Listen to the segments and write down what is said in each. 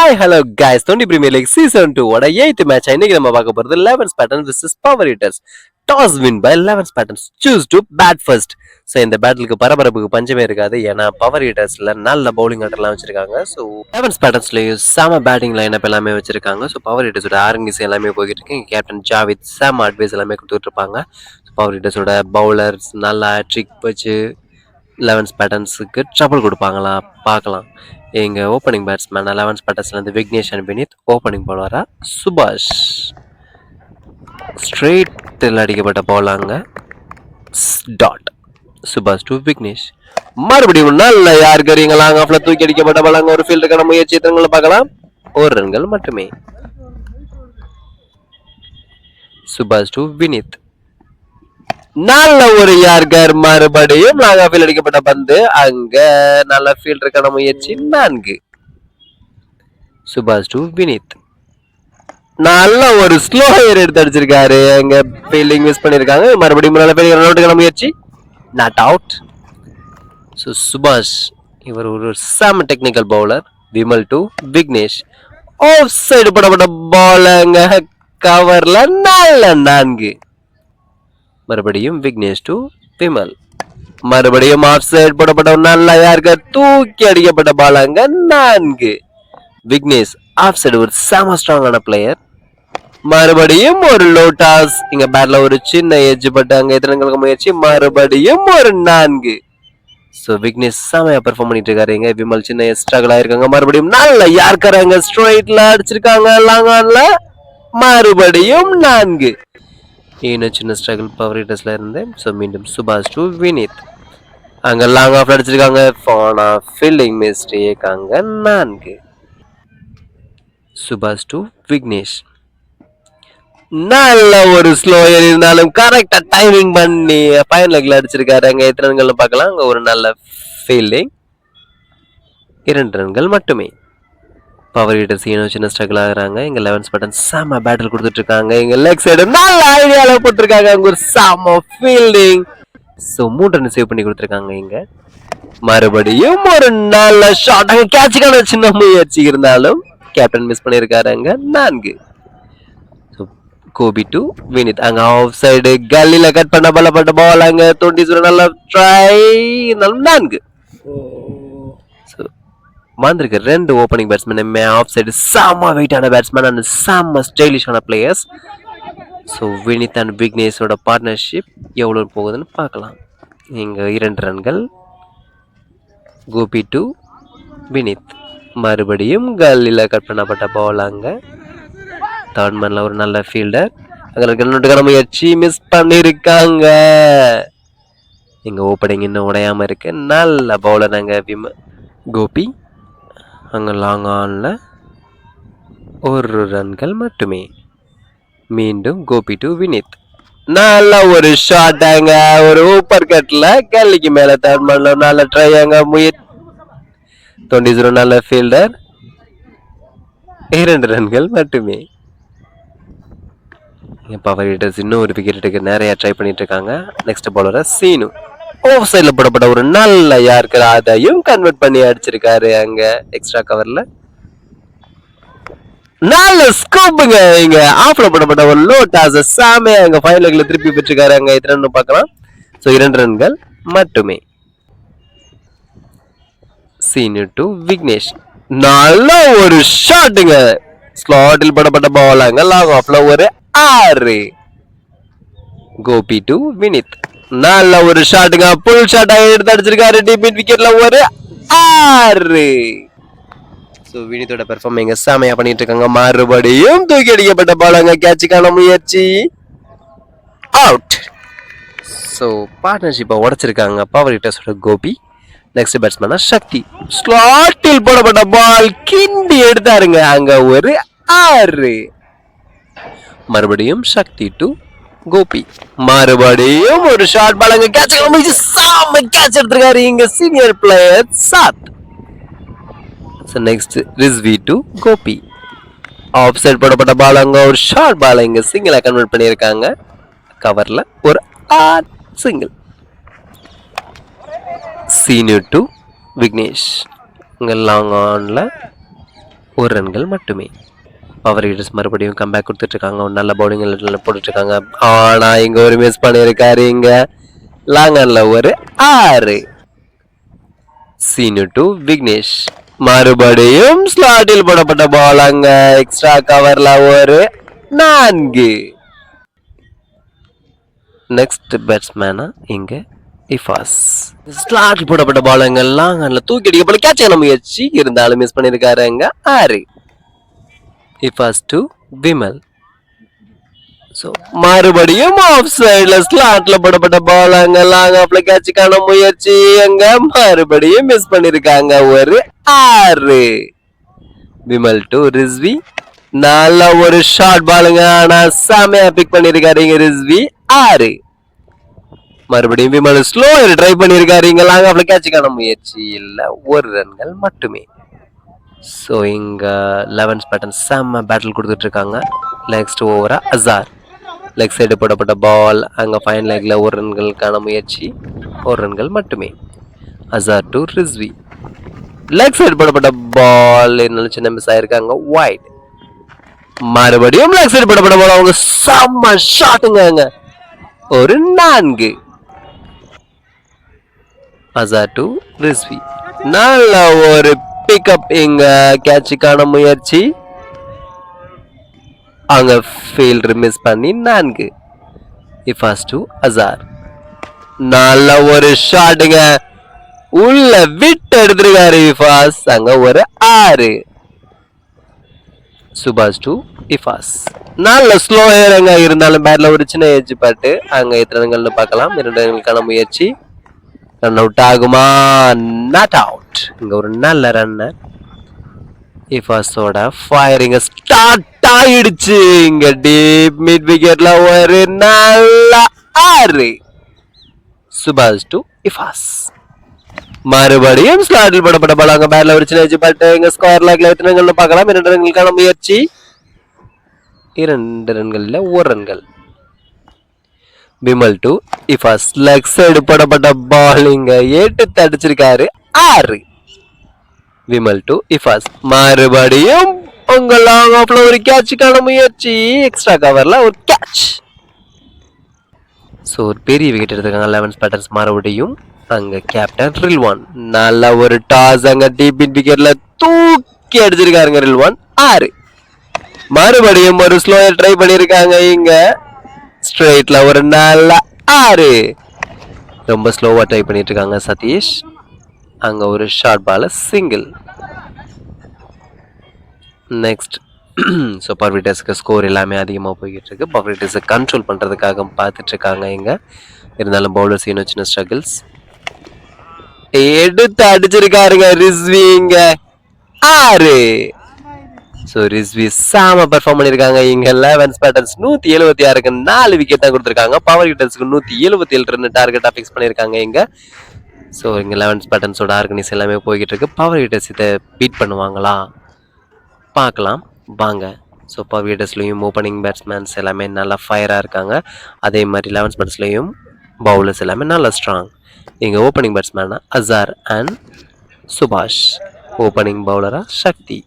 Hi hello guys Thondi premier league season two ஓட eighth match இன்னைக்கு நம்ம பார்க்க போகிறது elevens pattern versus power hitters toss win by elevens patterns choose to bat first so இந்த பேட்டிலுக்கு பரபரப்புக்கு பஞ்சமே இருக்காது. ஏன்னா பவர் ஹீட்டர்ஸ்ல நல்ல பவுலிங் ஆட்டர்லாம் வச்சிருக்காங்க. ஸோ லெவன்ஸ் பேட்டர்ன்ஸ்லயும் செம பேட்டிங் லைனப் எல்லாமே வச்சிருக்காங்க. ஸோ பவர் ஹீட்டர்ஸோட ஆரங்கிஸ் எல்லாமே போய்கிட்டு இருக்கு. கேப்டன் ஜாவித் சாம் அட்வைஸ் எல்லாமே கொடுத்துட்டு இருப்பாங்க பவர் ஹீட்டர்ஸோட பவுலர்ஸ் நல்லா ட்ரிக் வச்சு லெவன்ஸ் பேட்டர்ன்ஸுக்கு ட்ரபிள் கொடுப்பாங்களா பார்க்கலாம். எங்கள் ஓப்பனிங் பேட்ஸ்மேன் லெவன்ஸ் பட்டர்ஸ்லேருந்து விக்னேஷ் அண்ட் வினித் ஓப்பனிங் போலராக சுபாஷ். ஸ்ட்ரெயிட்டில் அடிக்கப்பட்ட போலாங்க டாட் சுபாஷ் டு விக்னேஷ். மறுபடியும் நல்ல யார் கறீங்க லாங் ஆஃப்ல தூக்கி அடிக்கப்பட்ட பாலாங்க ஒரு ஃபீல்டுக்கான முயற்சி எத்தனை பார்க்கலாம். ஒரு ரன்கள் மட்டுமே. சுபாஷ் டு வினித். நல்ல ஒரு யார்கர் மறுபடியும் நாகாபில் அடிக்கப்பட்ட பந்து. அங்க நல்ல ஃபீல்டருக்கான முயற்சி நான்கு. சுபாஷ் டு வினித். நல்ல ஒரு ஸ்லோ ஹேர் எடுத்து அடிச்சிருக்காரு. அங்க ஃபீல்டிங் மிஸ் பண்ணிருக்காங்க. மறுபடியும் நல்ல ஃபீல்டிங் ரன் முயற்சி. நாட் அவுட் ஸோ சுபாஷ் இவர் ஒரு சாம technical bowler Vimal to Vignesh. Off side போடப்பட்ட பால் அங்க கவர்ல நல்ல நான்கு. மறுபடியும் விக்னேஷ் டு விமல். மறுபடியும் ஆஃப் சைடு போடப்பட்ட நல்லா நல்ல யாருக்கு? தூக்கி அடிக்கப்பட்ட பாலாங்க நான்கு. விக்னேஷ் ஆஃப் சைடு ஒரு செம ஸ்ட்ராங்கான பிளேயர் மறுபடியும் ஒரு லோட்டாஸ். இங்க பேட்ல ஒரு சின்ன எஜ் பட்டு அங்க எத்தனைங்களுக்கு முயற்சி? மறுபடியும் ஒரு நான்கு. ஸோ விக்னேஷ் செமையா பெர்ஃபார்ம் பண்ணிட்டு இருக்காருங்க விமல் சின்ன ஸ்ட்ரகிள் ஆயிருக்காங்க. மறுபடியும் நல்ல யாருக்காரங்க ஸ்ட்ரைட்ல அடிச்சிருக்காங்க. லாங் ஆன்ல மறுபடியும் நான்கு. இன்னும் சின்ன ஸ்ட்ரகிள் பவர் ஹீட்டர்ஸில் இருந்து ஸோ மீண்டும் சுபாஷ் டு வினித் அங்கே லாங் ஆஃப் அடிச்சிருக்காங்க. ஃபானா ஃபீல்டிங் மிஸ்டேக் இருக்காங்க நான்கு. சுபாஷ் டு விக்னேஷ் நல்ல ஒரு ஸ்லோ இருந்தாலும் கரெக்டாக டைமிங் பண்ணி ஃபைன் லெக்கில் அடிச்சிருக்காரு. அங்கே எத்தனை ரன்கள் பார்க்கலாம். அங்கே ஒரு நல்ல ஃபீல்டிங் இரண்டு ரன்கள் மட்டுமே. பவர் ஹீட்டர் சீனோ சின்ன ஸ்ட்ரகிள் ஆகுறாங்க? இங்க லெவன்ஸ் பட்டன் செம பேட்டில் கொடுத்துட்டு இருக்காங்க இங்க லெக் சைடு நல்ல ஐடியாவில் போட்டிருக்காங்க. அங்க ஒரு செம ஃபீல்டிங் ஸோ மூணு ரன் சேவ் பண்ணி கொடுத்துருக்காங்க இங்க. மறுபடியும் ஒரு நல்ல ஷாட் அங்கே கேட்சுக்கான சின்ன முயற்சி இருந்தாலும் கேப்டன் மிஸ் பண்ணியிருக்காரு அங்கே. நான்கு. கோபி டு வினித் அங்க ஆஃப் சைடு கல்லில கட் பண்ண பலப்பட்ட பால் அங்க. தோண்டி சொல்ல நல்லா ட்ரை இருந்தாலும் நான்கு. வந்திருக்கு ரெண்டு ஓப்பனிங் பேட்ஸ்மேன் ஆஃப் சைடு செம்ம வெயிட்டான பேட்ஸ்மேன் அண்ட் செம்ம ஸ்டைலிஷான பிளேயர்ஸ் ஸோ வினித் அண்ட் விக்னேஷோட பார்ட்னர்ஷிப் எவ்வளோ போகுதுன்னு பார்க்கலாம். இங்கே இரண்டு ரன்கள். கோபி டு வினித். மறுபடியும் கல்லில் கட் பண்ணப்பட்ட பால் அங்கே. தேர்ட் மேனில் ஒரு நல்ல ஃபீல்டர் அங்கே ரெண்டுக்கான முயற்சி மிஸ் பண்ணியிருக்காங்க எங்கள் ஓப்பனிங் இன்னும் உடையாமல் இருக்கு. நல்ல பவுலர் நாங்கள் விம கோபி. அங்கே லாங் ஆனில் ஒரு ரன்கள் மட்டுமே. மீண்டும் கோபி டு வினித். நல்ல ஒரு ஷாட் அங்க ஒரு ஊப்பர் கட்ல கல்லிக்கு மேல தேர்ட் பண்ணலாம் நல்ல ட்ரை அங்க முயற். தொண்டி ஜீரோ நல்ல ஃபீல்டர் இரண்டு ரன்கள் மட்டுமே. பவர் ஹீட்டர்ஸ் இன்னும் ஒரு விக்கெட்டுக்கு நிறையா ட்ரை பண்ணிட்டு இருக்காங்க. நெக்ஸ்ட் பாலரை சீனு. ஓஃப் சைடில் போடப்பட்ட ஒரு நல்ல யாருக்கு அதையும் கன்வெர்ட் பண்ணி அடிச்சிருக்காரு அங்க எக்ஸ்ட்ரா கவர்ல நல்ல ஸ்கோப்புங்க இங்க. ஆஃப்ல போடப்பட்ட ஒரு லோ டாஸ் சாமே அங்க ஃபைவ் லெக்ல திருப்பி பெற்றிருக்காரு. அங்க எத்தனை ரன் பார்க்கலாம்? ஸோ இரண்டு ரன்கள் மட்டுமே. சீனியர் டு விக்னேஷ் நல்ல ஒரு ஷாட்டுங்க ஸ்லாட்டில் போடப்பட்ட பால் அங்க லாங் ஆஃப்ல ஒரு ஆறு. கோபி டு வினித் நல்ல ஒரு ஷாட்டுங்க. புல் ஷாட் எடுத்து அடிச்சிருக்காரு டிபிட் விக்கெட்ல ஒரு ஆறு. ஸோ வினித்தோட பெர்ஃபார்ம் எங்க செமையா பண்ணிட்டு இருக்காங்க. மறுபடியும் தூக்கி அடிக்கப்பட்ட பால் கேட்சுக்கான முயற்சி. அவுட் ஸோ பார்ட்னர்ஷிப்பை உடைச்சிருக்காங்க பவர் ஹிட்டர்ஸோட கோபி. நெக்ஸ்ட் பேட்ஸ்மேனா சக்தி. ஸ்லாட்டில் போடப்பட்ட பால் கிண்டி எடுத்தாருங்க. அங்க ஒரு ஆறு. மறுபடியும் சக்தி டு கோபி. மறுபடியும் ஒரு ஷார்ட் பால் அங்க கேட்ச் முயற்சி சாம கேட்ச் எடுத்திருக்காரு இங்க senior player Saad. So next Rizvi to Gopi. Off side போடப்பட்ட பால் அங்க ஒரு ஷார்ட் பால் இங்க சிங்கிளா கன்வெர்ட் பண்ணியிருக்காங்க. கவர்ல ஒரு ஆர் சிங்கிள் சீனியர் டு விக்னேஷ் இங்கே லாங் ஆனில் ஒரு ரன்கள் மட்டுமே. பவர் ஹீட்டர்ஸ் மறுபடியும் கம்பேக் கொடுத்துட்டு ஒரு நல்ல பவுலிங் போட்டுட்ருக்காங்க. ஆனால் ஆனா ஒரு மிஸ் பண்ணியிருக்காரு இங்க. லாங்கன்ல ஒரு ஆறு. சீனு டு விக்னேஷ். மறுபடியும் ஸ்லாட்டில் போடப்பட்ட பால் எக்ஸ்ட்ரா கவர்ல ஒரு நான்கு. நெக்ஸ்ட் பேட்ஸ்மேனா இங்க இஃபாஸ் ஸ்லாட்டில் போடப்பட்ட பால் அங்க. லாங்கன்ல தூக்கி அடிக்கப்பட கேட்ச் நம்ம முயற்சி. இருந்தாலும் மிஸ் பண்ணியிருக்காரு அங்க. ஆறு. இஃபாஸ் டு விமல் ஸோ மறுபடியும் ஆஃப் சைடில் ஸ்லாட்ல படப்பட்ட பால் அங்க லாங் ஆஃப்ல கேட்சுக்கான முயற்சி. அங்க மறுபடியும் மிஸ் பண்ணிருக்காங்க. ஒரு ஆறு. விமல் டு ரிஸ்வி நல்ல ஒரு ஷார்ட் பாலுங்க ஆனா செமையா பிக் பண்ணிருக்காருங்க ரிஸ்வி ஆறு. மறுபடியும் விமல் ஸ்லோ ட்ரை பண்ணிருக்காரு இங்க லாங் ஆஃப்ல கேட்சுக்கான முயற்சி. இல்ல ஒரு ரன்கள் மட்டுமே. ஸோ இங்கே லெவன்ஸ் பேட்டன் செம்ம பேட்டில் கொடுத்துட்ருக்காங்க. நெக்ஸ்ட் ஓவராக அசார் லெக் சைடு போடப்பட்ட பால் அங்கே ஃபைன் லெக்கில் ஒரு ரன்களுக்கான முயற்சி ஒரு ரன்கள் மட்டுமே. Azhar to Rizvi leg side போடப்பட்ட பால் என்ன சின்ன மிஸ் ஆயிருக்காங்க ஒயிட் மறுபடியும் லெக் சைடு போடப்பட்ட பால் அவங்க செம்ம ஷாட்டுங்க ஒரு நான்கு. அசார் டு ரிஸ்வி நல்ல ஒரு பிக்கப் இங்க கேட்சுக்கான முயற்சி? அங்க ஃபீல் மிஸ் பண்ணி நான்கு. இஃபாஸ் டு அசார் நல்ல ஒரு ஷாட்டுங்க உள்ள விட்டு எடுத்திருக்காரு இஃபாஸ் அங்க ஒரு ஆறு. சுபாஷ் டு இஃபாஸ் நல்ல ஸ்லோ ஏறங்க இருந்தாலும் பேட்ல ஒரு சின்ன ஏஜ் பாட்டு அங்க எத்தனை ரன்கள்னு பார்க்கலாம். இரண்டு ரன்களுக்கான முயற்சி. ரன் அவுட் ஆகுமா நாட் அவுட் இங்க ஒரு நல்ல ரன் இஃபாஸோட ஃபயரிங் ஸ்டார்ட் ஆயிடுச்சு. இங்க டீப் மிட் விக்கெட்ல ஒரு நல்ல ஆறு. சுபாஷ் டு இஃபாஸ் மறுபடியும் ஸ்லாட்டில் போடப்பட்ட பால் அங்க பேட்ல ஒரு சின்ன பட்டு இங்க ஸ்கொயர் லாக்ல எத்தனை ரன்கள் பார்க்கலாம்? இரண்டு ரன்களுக்கான முயற்சி. இரண்டு ரன்கள்ல ஒரு ரன்கள். Vimal to Ifas leg side போடப்பட்ட பால் இங்க ஏட்டு தடிச்சிருக்காரு. ஆறு. விமல் டு இஃபாஸ் மறுபடியும் உங்க லாங் ஆஃப்ல ஒரு கேட்சுக்கான முயற்சி. எக்ஸ்ட்ரா கவர்ல ஒரு கேட்ச் ஸோ ஒரு பெரிய விக்கெட் எடுத்திருக்காங்க லெவன்ஸ் பேட்டர்ஸ் மறுபடியும். அங்க கேப்டன் ரில்வான் நல்ல ஒரு டாஸ் அங்க டீபின் விக்கெட்ல தூக்கி அடிச்சிருக்காருங்க ரில்வான் ஆறு. மறுபடியும் ஒரு ஸ்லோயர் ட்ரை பண்ணியிருக்காங்க இங்க. ஸ்ட்ரெயிட்டில் ஒரு நல்ல ஆறு. ரொம்ப ஸ்லோவாக ட்ரை பண்ணிட்டு இருக்காங்க சதீஷ். அங்கே ஒரு ஷார்ட் பால சிங்கிள் நெக்ஸ்ட் ஸோ பர்விட்டர்ஸ்க்கு ஸ்கோர் எல்லாமே அதிகமாக போய்கிட்டு இருக்கு பர்விட்டர்ஸை கண்ட்ரோல் பண்ணுறதுக்காக பார்த்துட்டு இருக்காங்க இங்கே. இருந்தாலும் பவுலர்ஸ் இன்னும் சின்ன ஸ்ட்ரகிள்ஸ் எடுத்து அடிச்சிருக்காருங்க ரிஸ்வி இங்க. ஆறு. ஸோ ரிஸ்வி சாம பெர்ஃபார்ம் பண்ணியிருக்காங்க இங்கே லெவன்ஸ் பேட்டர்ஸ் நூற்றி எழுபத்தி ஆறுக்கு நாலு விக்கெட் தான் கொடுத்துருக்காங்க. பவர் ஹிட்டர்ஸ்க்கு நூற்றி எழுபத்தி ஏழு ரன் டார்கெட்டாக ஃபிக்ஸ் பண்ணியிருக்காங்க இங்கே. ஸோ இங்கே லெவன்ஸ் பேட்டர்ஸோட ஆர்கனைஸ் எல்லாமே போய்கிட்டு இருக்கு. பவர் ஹிட்டர்ஸ் இதை பீட் பண்ணுவாங்களா? பார்க்கலாம். வாங்க. ஸோ பவர் ஹிட்டர்ஸ்லையும் ஓப்பனிங் பேட்ஸ்மேன்ஸ் எல்லாமே நல்லா ஃபயராக இருக்காங்க. அதே மாதிரி லெவன்ஸ் பேட்ஸ்லையும் பவுலர்ஸ் எல்லாமே நல்லா ஸ்ட்ராங் இங்கே ஓப்பனிங் பேட்ஸ்மேனாக அசார் அண்ட் சுபாஷ் ஓப்பனிங் பவுலராக சக்தி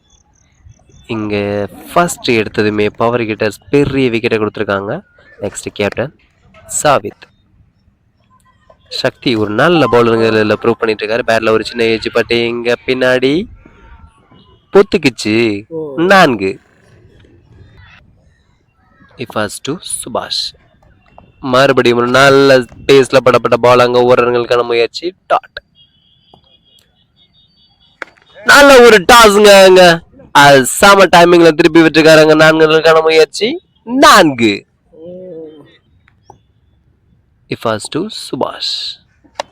இங்கே ஃபர்ஸ்ட் எடுத்ததுமே பவர் ஹிட்டர்ஸ் பெரிய விக்கெட்டை கொடுத்துருக்காங்க. Next captain சாவித். சக்தி ஒரு நல்ல பவுலருங்க ப்ரூவ் பண்ணிட்டு இருக்காரு பேட்ல ஒரு சின்ன ஏஜ் பட்டு இங்க பின்னாடி பொத்துக்குச்சு. நான்கு. இஃபாஸ் டு சுபாஷ் மறுபடியும் ஒரு நல்ல பேஸ்ல படப்பட்ட பால் அங்க ஒரு ரன்களுக்கான முயற்சி. டாட் நல்ல ஒரு டாஸ்ங்க அங்க. சம டைமிங்ல திருப்பி விட்டுருக்காருங்க. நான்கு முயற்சி. நான்கு. இஃபாஸ் டு சுபாஷ்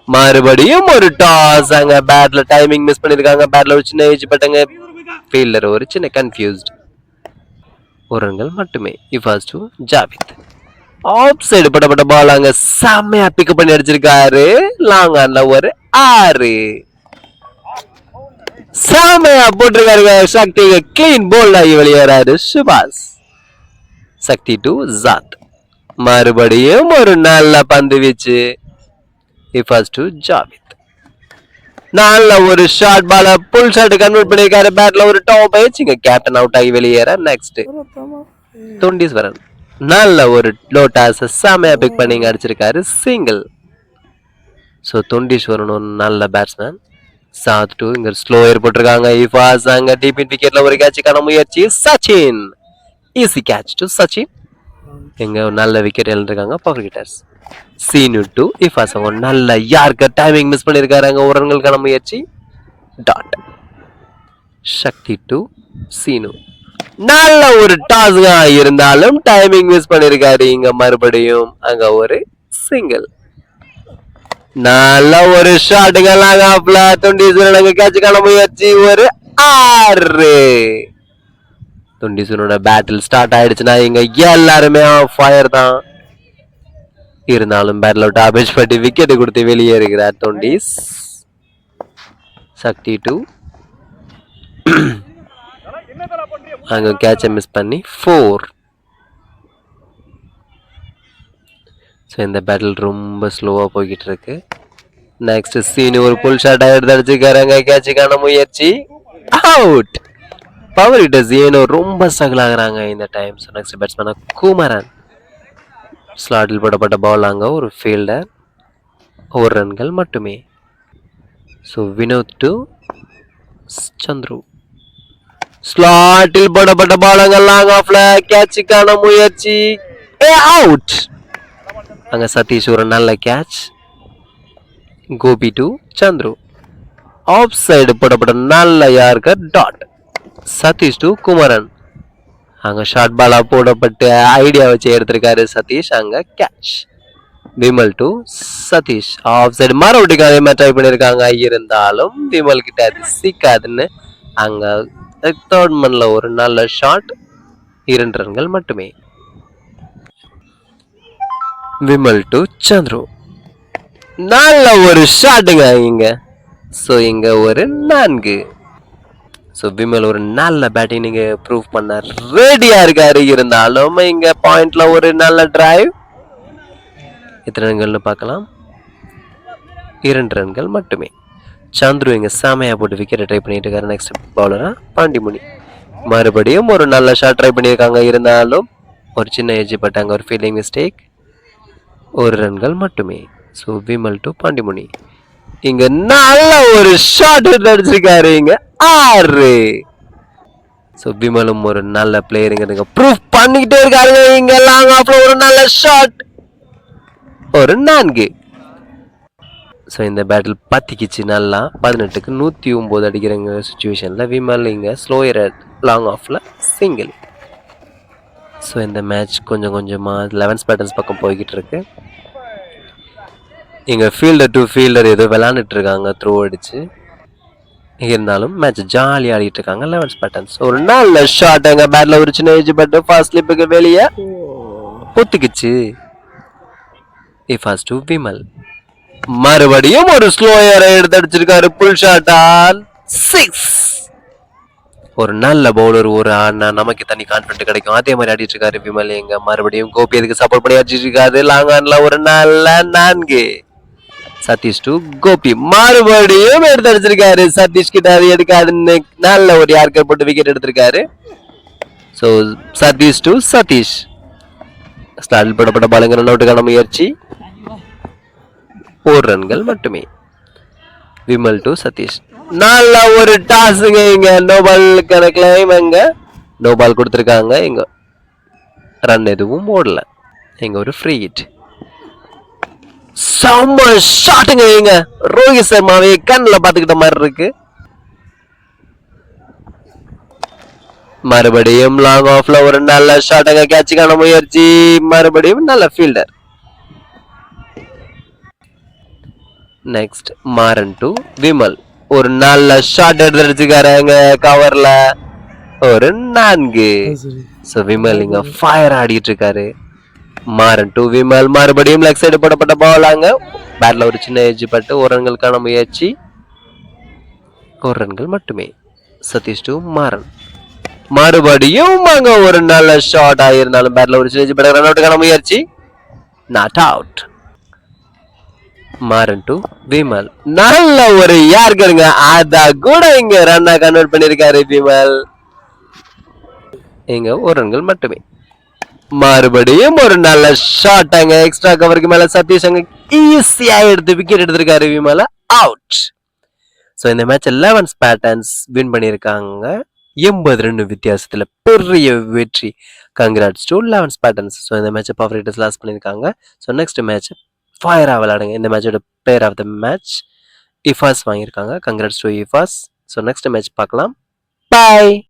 மறுபடியும் ஒரு டாஸ் அங்க. பேட்ல டைமிங் மிஸ் பண்ணிருக்காங்க. பேட்ல ஒரு சின்ன ஏஜ் பட்டங்க. ஃபீல்டர் ஒரு சின்ன கன்ஃபியூஸ்ட் ஒரு ரன்கள் மட்டுமே. Ifas to Javid off side படப்பட்ட ball அங்க செம்மையா பிக்கப் பண்ணி அடிச்சிருக்காரு. லாங் ஆன்ல ஒரு ஆறு. சாமையா போட்டிருக்காருங்க சக்தி கிளீன் போல் ஆகி வெளியேறாரு சுபாஷ். சக்தி டு ஜாத் மறுபடியும் ஒரு நல்ல பந்து வீச்சு. இஃபாஸ் டு ஜாவித் நல்ல ஒரு ஷார்ட் பால புல் ஷாட் கன்வெர்ட் பண்ணிருக்காரு பேட்ல ஒரு டாப் இங்க கேப்டன் அவுட் ஆகி வெளியேற. நெக்ஸ்ட் தொண்டீஸ்வரன். நல்ல ஒரு லோட்டாஸ் செமையா பிக் பண்ணி அடிச்சிருக்காரு. சிங்கிள் ஸோ தொண்டீஸ்வரன் ஒரு நல்ல பேட்ஸ்மேன் சாத் டூ இங்க ஸ்லோ ஏற்பட்டிருக்காங்க இஃபாஸ் அங்க டீப் இன் விக்கெட்ல ஒரு கேட்சுக்கான முயற்சி Sachin easy catch to Sachin இங்க ஒரு நல்ல wicket எழுந்திருக்காங்க power hitters Seenu to Ifas அவங்க நல்ல யாருக்கு டைமிங் மிஸ் பண்ணிருக்காரு அங்க ஒரு ரன்களுக்கான முயற்சி டாட் சக்தி டு சீனு நல்ல ஒரு டாஸ் இருந்தாலும் டைமிங் மிஸ் பண்ணிருக்காரு இங்க மறுபடியும் அங்க ஒரு சிங்கிள் நல்ல ஒரு ஷாட்டுகள்லாம் ஆப்ல தொண்டீஸ்வரன் அங்க கேட்சுக்கான முயற்சி ஒரு ஆறு. தொண்டீஸ்வரனோட பேட்டில் ஸ்டார்ட் ஆயிடுச்சுன்னா இங்க எல்லாருமே ஃபயர் தான். இருந்தாலும் பேட்டில் விட்டு அபேஜ் பட்டி விக்கெட் கொடுத்து வெளியே இருக்கிறார் தொண்டீஸ் சக்தி டூ அங்க கேட்சை மிஸ் பண்ணி ஃபோர் ஸோ இந்த பேட்டில் ரொம்ப ஸ்லோவாக போய்கிட்டு இருக்கு நெக்ஸ்ட் சீனு ஒரு புல் ஷாட் எடுத்து அடிச்சுக்காரங்க கேட்சுக்கான முயற்சி அவுட் பவர் ஹிட்டர்ஸ் ஏனோ ரொம்ப ஸ்ட்ரகிள் ஆகுறாங்க இந்த டைம் ஸோ நெக்ஸ்ட் பேட்ஸ்மேனாக குமரன். ஸ்லாட்டில் போடப்பட்ட பால் அங்கே ஒரு ஃபீல்டர் ஒரு ரன்கள் மட்டுமே. ஸோ வினோத் டு சந்துரு ஸ்லாட்டில் போடப்பட்ட பால் லாங் ஆஃப்ல கேட்சுக்கான முயற்சி. ஏ அவுட் அங்கே சதீஷ் ஒரு நல்ல catch Gopi to Chandru. Off side போடப்பட்ட நல்ல யாருக்கு டாட் சதீஷ் டு குமரன். அங்கே ஷார்ட் பாலாக போடப்பட்டு ஐடியா வச்சு எடுத்திருக்காரு சதீஷ் அங்கே catch Vimal to Satish. Off side மறுபடியும் அதே மாதிரி ட்ரை பண்ணியிருக்காங்க இருந்தாலும் விமல் கிட்ட அது சிக்காதுன்னு அங்கே தேர்ட் மன்ல ஒரு நல்ல ஷாட் இரண்டு ரன்கள் மட்டுமே. விமல் டு சந்துரு நல்ல ஒரு ஷாட்டுங்க இங்க ஸோ இங்க ஒரு நான்கு. ஸோ விமல் ஒரு நல்ல பேட்டிங் நீங்க ப்ரூவ் பண்ண ரெடியா இருக்காரு. இருந்தாலும் இங்க பாயிண்ட்ல ஒரு நல்ல டிரைவ் எத்தனை ரன்கள்னு பார்க்கலாம். இரண்டு ரன்கள் மட்டுமே. சந்துரு இங்க செமையா போட்டு விக்கெட்டை ட்ரை பண்ணிட்டு இருக்காரு. நெக்ஸ்ட் பவுலரா பாண்டிமுனி. மறுபடியும் ஒரு நல்ல ஷாட் ட்ரை பண்ணியிருக்காங்க இருந்தாலும் ஒரு சின்ன ஏஜ் பட்டாங்க. ஒரு ஃபீலிங் மிஸ்டேக் ஒரு ரன்கள் மட்டுமே. So Vimal to Pandimuni. இங்க நல்ல ஒரு ஷாட் அடிச்சிருக்காரு இங்க. ஆறு. ஸோ விமலும் ஒரு நல்ல பிளேயருங்க ப்ரூஃப் பண்ணிக்கிட்டே இருக்காருங்க. இங்க லாங் ஆஃப்ல ஒரு நல்ல ஷாட் ஒரு நான்கு. ஸோ இந்த பேட்டில் பத்திக்கிச்சு நல்லா. பதினெட்டுக்கு நூற்றி ஒம்பது அடிக்கிறங்க சுச்சுவேஷனில் விமல் இங்கே ஸ்லோயர் லாங் ஆஃபில் சிங்கிள் ஸோ இந்த மேட்ச் கொஞ்சம் கொஞ்சமாக லெவன்ஸ் பேட்டர்ஸ் பக்கம் போய்கிட்டு இருக்கு இங்கே ஃபீல்டர் டு ஃபீல்டர் ஏதோ விளாண்டுட்டு இருக்காங்க த்ரோ அடிச்சு. இருந்தாலும் மேட்ச் ஜாலியாக ஆடிட்டு இருக்காங்க லெவன்ஸ் பேட்டர்ன்ஸ் ஒரு நல்ல ஷாட் எங்க பேட்ல ஒரு சின்ன ஏஜ் பட்டு ஃபாஸ்ட் ஸ்லிப்புக்கு வெளியே ஒத்துக்குச்சு ஃபர்ஸ்ட் டு விமல் மறுபடியும் ஒரு ஸ்லோயரை எடுத்து அடிச்சிருக்காரு புல் ஷாட்டால் சிக்ஸ் ஒரு நல்ல பவுலர் ஒரு ஆனா நமக்கு தனி கான்ஃபிடன்ட் கிடைக்கும். அதே மாதிரி ஆடிட்டு இருக்காரு விமல் எங்க. மறுபடியும் கோபி அதுக்கு சப்போர்ட் பண்ணி அடிச்சிட்டு இருக்காரு? லாங் ஆன்ல ஒரு நல்ல நான்கு. சதீஷ் டு கோபி. மறுபடியும் எடுத்து அடிச்சிருக்காரு. சதீஷ் கிட்ட அது எடுக்காதுன்னு நல்ல ஒரு யார்கர் போட்டு விக்கெட் எடுத்திருக்காரு. So Satish to Satish. ஸ்டாலில் போடப்பட்ட பாலுங்க ரன் அவுட்டுக்கான முயற்சி. ஒரு ரன்கள் மட்டுமே. விமல் டு சதீஷ். நல்ல ஒரு டாஸுங்க இங்க. நோபால் கணக்குல இவங்க நோபால் கொடுத்துருக்காங்க. இங்க ரன் எதுவும் போடல. இங்க ஒரு ஃப்ரீ ஹிட் செம்ம ஷாட்டுங்க இங்க. ரோஹித் சர்மாவே கண்ணில் பார்த்துக்கிட்ட மாதிரி இருக்கு. மறுபடியும் லாங் ஆஃப்ல ஒரு நல்ல ஷாட்டுங்க கேட்சுக்கான முயற்சி. மறுபடியும் நல்ல fielder next Maran to Vimal. ஒரு நல்ல ஷாட் எடுத்து அடிச்சுக்காரங்க கவர்ல ஒரு நான்கு. ஸோ விமல் இங்க ஃபயர் ஆடிட்டு இருக்காரு. மாறன் டு விமல். மறுபடியும் லெக் சைடு போடப்பட்ட பால் அங்க. பேட்ல ஒரு சின்ன எஜ்ஜு பட்டு ஒரு ரன்களுக்கான முயற்சி. ஒரு ரன்கள் மட்டுமே. சதீஷ் டு மாறன். மறுபடியும் அங்க ஒரு நல்ல ஷாட் ஆயிருந்தாலும் பேட்ல ஒரு சின்ன எஜ்ஜு பட்டு ரன் அவுட்டுக்கான முயற்சி. Not out Maran to Vimal. நல்ல ஒரு யாருக்குங்க அத கூட இங்க ரன்னா கன்வெர்ட் பண்ணிருக்காரு விமல். இங்க ஒரு ரன்கள் மட்டுமே. மறுபடியும் ஒரு நல்ல ஷாட் அங்க எக்ஸ்ட்ரா கவருக்கு மேல சதீஷ் அங்க ஈஸியா எடுத்து விக்கெட் எடுத்திருக்காரு விமல. அவுட் ஸோ இந்த மேட்ச் லெவன்ஸ் பேட்டர்ன்ஸ் வின் பண்ணியிருக்காங்க எண்பது ரெண்டு வித்தியாசத்தில் பெரிய வெற்றி. Congrats to elevens patterns so இந்த மேட்ச்சை பவர் லாஸ் பண்ணியிருக்காங்க ஸோ நெக்ஸ்ட் மேட்ச் ஃபயராக விளையாடுங்க. இந்த மேட்சோட player of the match Ifaz வாங்கியிருக்காங்க. Congrats to Ifaz so next match பார்க்கலாம். பாய்